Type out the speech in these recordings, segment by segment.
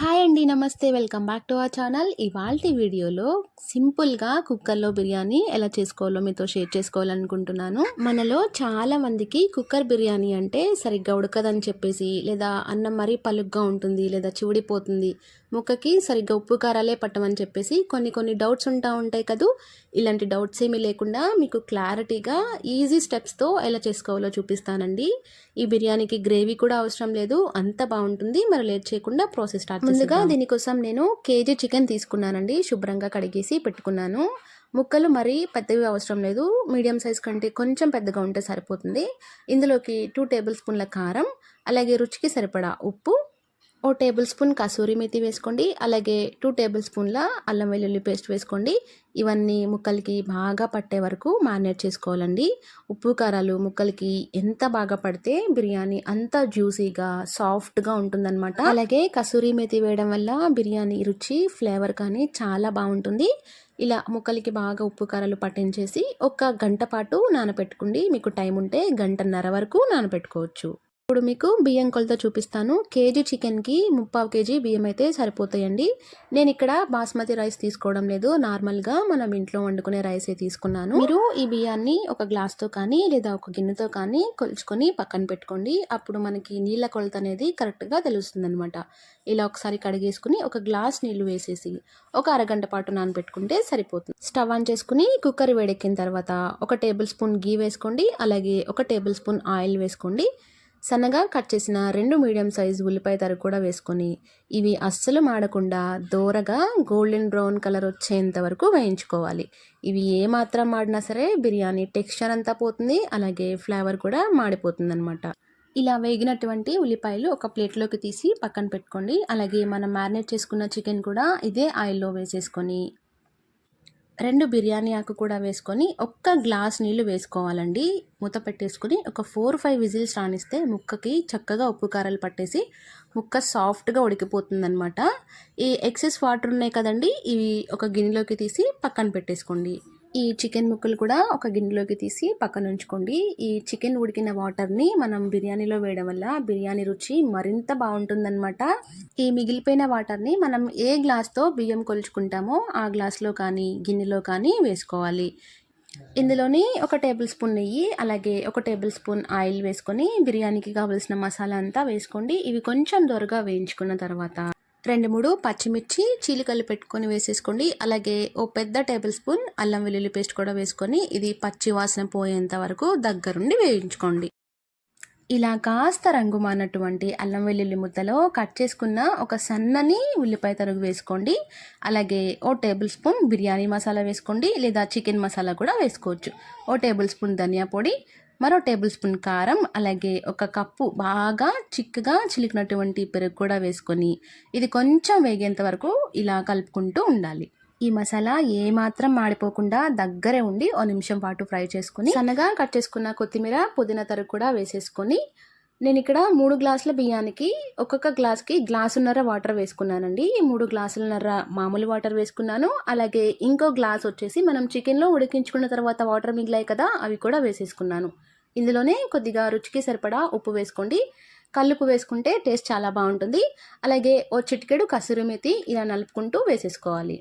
Hi అండి నమస్తే. Welcome back to our channel. ఇవాళ వీడియోలో సింపుల్గా కుక్కర్లో బిర్యానీ ఎలా చేసుకోవాలో మీతో షేర్ చేసుకోవాలనుకుంటున్నాను. మనలో చాలా మందికి కుక్కర్ బిర్యానీ అంటే సరిగ్గా ఉడకదని చెప్పేసి లేదా అన్నం మరీ పలుగ్గా ఉంటుంది లేదా చివిడిపోతుంది ముక్కకి సరిగ్గా ఉప్పు కారాలే పట్టమని చెప్పేసి కొన్ని కొన్ని డౌట్స్ ఉంటా ఉంటాయి కదూ. ఇలాంటి డౌట్స్ ఏమీ లేకుండా మీకు క్లారిటీగా ఈజీ స్టెప్స్తో ఎలా చేసుకోవాలో చూపిస్తానండి. ఈ బిర్యానీకి గ్రేవీ కూడా అవసరం లేదు. అంత బాగుంటుంది. మరి లేట్ చేయకుండా ప్రాసెస్ స్టార్ట్ ముందుగా దీనికోసం నేను కేజీ చికెన్ తీసుకున్నానండి. శుభ్రంగా కడిగేసి పెట్టుకున్నాను. ముక్కలు మరీ పెద్దవి అవసరం లేదు. మీడియం సైజ్ కంటే కొంచెం పెద్దగా ఉంటే సరిపోతుంది. ఇందులోకి టూ టేబుల్ స్పూన్ల కారం అలాగే రుచికి సరిపడా ఉప్పు ఓ టేబుల్ స్పూన్ కసూరి మెతి వేసుకోండి. అలాగే టూ టేబుల్ స్పూన్ల అల్లం వెల్లుల్లి పేస్ట్ వేసుకోండి. ఇవన్నీ ముక్కలకి బాగా పట్టే వరకు మ్యారినేట్ చేసుకోవాలండి. ఉప్పు కారాలు ముక్కలకి ఎంత బాగా పడితే బిర్యానీ అంత జ్యూసీగా సాఫ్ట్గా ఉంటుందన్నమాట. అలాగే కసూరి మెతి వేయడం వల్ల బిర్యానీ రుచి ఫ్లేవర్ కానీ చాలా బాగుంటుంది. ఇలా ముక్కలకి బాగా ఉప్పు కారాలు పట్టించేసి ఒక గంట పాటు నానపెట్టుకోండి. మీకు టైం ఉంటే గంటన్నర వరకు నానబెట్టుకోవచ్చు ఇప్పుడు మీకు బియ్యం కొలత చూపిస్తాను. కేజీ చికెన్కి ముప్పావు కేజీ బియ్యం అయితే సరిపోతాయండి. నేను ఇక్కడ బాస్మతి రైస్ తీసుకోవడం లేదు. నార్మల్గా మనం ఇంట్లో వండుకునే రైసే తీసుకున్నాను. మీరు ఈ బియ్యాన్ని ఒక గ్లాస్తో కానీ లేదా ఒక గిన్నెతో కానీ కొలుచుకొని పక్కన పెట్టుకోండి. అప్పుడు మనకి నీళ్ళ కొలత అనేది కరెక్ట్గా తెలుస్తుంది అనమాట ఇలా ఒకసారి కడిగేసుకుని ఒక గ్లాస్ నీళ్ళు వేసేసి ఒక అరగంట పాటు నానబెట్టుకుంటే సరిపోతుంది. స్టవ్ ఆన్ చేసుకుని కుక్కర్ వేడెక్కిన తర్వాత ఒక టేబుల్ స్పూన్ గీ వేసుకోండి. అలాగే ఒక టేబుల్ స్పూన్ ఆయిల్ వేసుకోండి. సన్నగా కట్ చేసిన రెండు మీడియం సైజు ఉల్లిపాయ తరు కూడా వేసుకొని ఇవి అస్సలు మాడకుండా దోరగా గోల్డెన్ బ్రౌన్ కలర్ వచ్చేంత వరకు వేయించుకోవాలి. ఇవి ఏ మాత్రం మాడినా సరే బిర్యానీ టెక్స్చర్ అంతా పోతుంది అలాగే ఫ్లేవర్ కూడా మాడిపోతుంది అనమాట ఇలా వేగినటువంటి ఉల్లిపాయలు ఒక ప్లేట్లోకి తీసి పక్కన పెట్టుకోండి. అలాగే మనం మ్యారినేట్ చేసుకున్న చికెన్ కూడా ఇదే ఆయిల్లో వేసేసుకొని రెండు బిర్యానీ ఆకు కూడా వేసుకొని ఒక్క గ్లాస్ నీళ్ళు వేసుకోవాలండి. మూత పెట్టేసుకొని ఒక ఫోర్ ఫైవ్ విజిల్స్ రాణిస్తే ముక్కకి చక్కగా ఉప్పు కారాలు పట్టేసి ముక్క సాఫ్ట్గా ఉడికిపోతుందనమాట ఈ ఎక్సెస్ వాటర్ ఉన్నాయి కదండి ఇవి ఒక గిన్నెలోకి తీసి పక్కన పెట్టేసుకోండి. ఈ చికెన్ ముక్కలు కూడా ఒక గిన్నెలోకి తీసి పక్కన ఉంచుకోండి. ఈ చికెన్ ఉడికిన వాటర్ని మనం బిర్యానీలో వేయడం వల్ల బిర్యానీ రుచి మరింత బాగుంటుందన్నమాట. ఈ మిగిలిపోయిన వాటర్ని మనం ఏ గ్లాస్తో బియ్యం కొలుచుకుంటామో ఆ గ్లాస్లో కానీ గిన్నెలో కానీ వేసుకోవాలి. ఇందులోని ఒక టేబుల్ స్పూన్ నెయ్యి అలాగే ఒక టేబుల్ స్పూన్ ఆయిల్ వేసుకొని బిర్యానీకి కావలసిన మసాలా అంతా వేసుకోండి. ఇవి కొంచెం దొరగా వేయించుకున్న తర్వాత. రెండు మూడు పచ్చిమిర్చి చీలికలు పెట్టుకొని వేసేసుకోండి. అలాగే ఓ పెద్ద టేబుల్ స్పూన్ అల్లం వెల్లుల్లి పేస్ట్ కూడా వేసుకొని ఇది పచ్చి వాసన పోయేంత వరకు దగ్గరుండి వేయించుకోండి. ఇలా కాస్త రంగు మానటువంటి అల్లం వెల్లుల్లి ముద్దలో కట్ చేసుకున్న ఒక సన్నని ఉల్లిపాయ తరుగు వేసుకోండి. అలాగే ఓ టేబుల్ స్పూన్ బిర్యానీ మసాలా వేసుకోండి లేదా చికెన్ మసాలా కూడా వేసుకోవచ్చు. ఓ టేబుల్ స్పూన్ ధనియా పొడి మరో టేబుల్ స్పూన్ కారం అలాగే ఒక కప్పు బాగా చిక్కగా చిలికినటువంటి పెరుగు కూడా వేసుకొని ఇది కొంచెం వేగేంత వరకు ఇలా కలుపుకుంటూ ఉండాలి. ఈ మసాలా ఏమాత్రం మాడిపోకుండా దగ్గరే ఉండి ఓ నిమిషం పాటు ఫ్రై చేసుకుని సన్నగా కట్ చేసుకున్న కొత్తిమీర పుదీనా తరుగు కూడా వేసేసుకొని నేను ఇక్కడ మూడు గ్లాసుల బియ్యానికి ఒక్కొక్క గ్లాస్కి గ్లాసున్నర వాటర్ వేసుకున్నానండి. ఈ మూడు గ్లాసులన్నర మామూలు వాటర్ వేసుకున్నాను. అలాగే ఇంకో గ్లాస్ వచ్చేసి మనం చికెన్లో ఉడికించుకున్న తర్వాత వాటర్ మిగిలాయి కదా అవి కూడా వేసేసుకున్నాను. ఇందులోనే కొద్దిగా రుచికి సరిపడా ఉప్పు వేసుకోండి. కల్లుపు వేసుకుంటే టేస్ట్ చాలా బాగుంటుంది. అలాగే ఓ చిటికెడు కసూరి మెతి ఇలా నలుపుకుంటూ వేసేసుకోవాలి.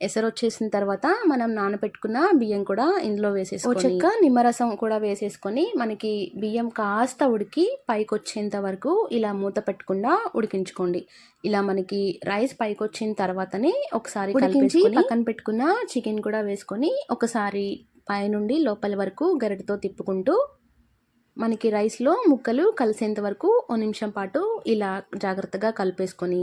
ఎసరు వచ్చేసిన తర్వాత మనం నానబెట్టుకున్న బియ్యం కూడా ఇందులో వేసేసుకో చెక్క నిమ్మరసం కూడా వేసేసుకొని మనకి బియ్యం కాస్త ఉడికి పైకి వచ్చేంత వరకు ఇలా మూత పెట్టకుండా ఉడికించుకోండి. ఇలా మనకి రైస్ పైకి వచ్చిన తర్వాతనే ఒకసారి కలిపేసి పక్కన పెట్టుకున్న చికెన్ కూడా వేసుకొని ఒకసారి పైనుండి లోపల వరకు గరిటతో తిప్పుకుంటూ మనకి రైస్లో ముక్కలు కలిసేంత వరకు ఓ నిమిషం పాటు ఇలా జాగ్రత్తగా కలిపేసుకొని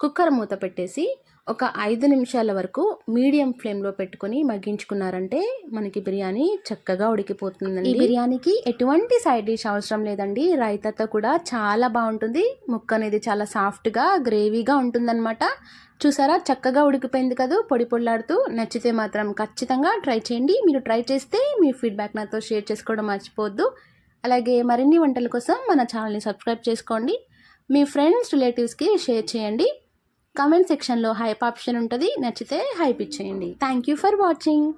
కుక్కర్ మూత పెట్టేసి ఒక ఐదు నిమిషాల వరకు మీడియం ఫ్లేమ్లో పెట్టుకొని మగ్గించుకున్నారంటే మనకి బిర్యానీ చక్కగా ఉడికిపోతుందండి. ఈ బిర్యానీకి ఎటువంటి సైడ్ డిష్ అవసరం లేదండి. రైతాతో కూడా చాలా బాగుంటుంది. ముక్క అనేది చాలా సాఫ్ట్గా గ్రేవీగా ఉంటుందన్నమాట. చూసారా? చక్కగా ఉడికిపోయింది కదా పొడి పొడిలాడుతూ. నచ్చితే మాత్రం ఖచ్చితంగా ట్రై చేయండి. మీరు ట్రై చేస్తే మీ ఫీడ్బ్యాక్ నాతో షేర్ చేసుకోవడం మర్చిపోవద్దు. అలాగే మరిన్ని వంటల కోసం మన ఛానల్ని సబ్స్క్రైబ్ చేసుకోండి. మీ ఫ్రెండ్స్ రిలేటివ్స్కి షేర్ చేయండి. కామెంట్ సెక్షన్లో హైప్ ఆప్షన్ ఉంటుంది. నచ్చితే హైప్ ఇచ్చేయండి. Thank you for watching.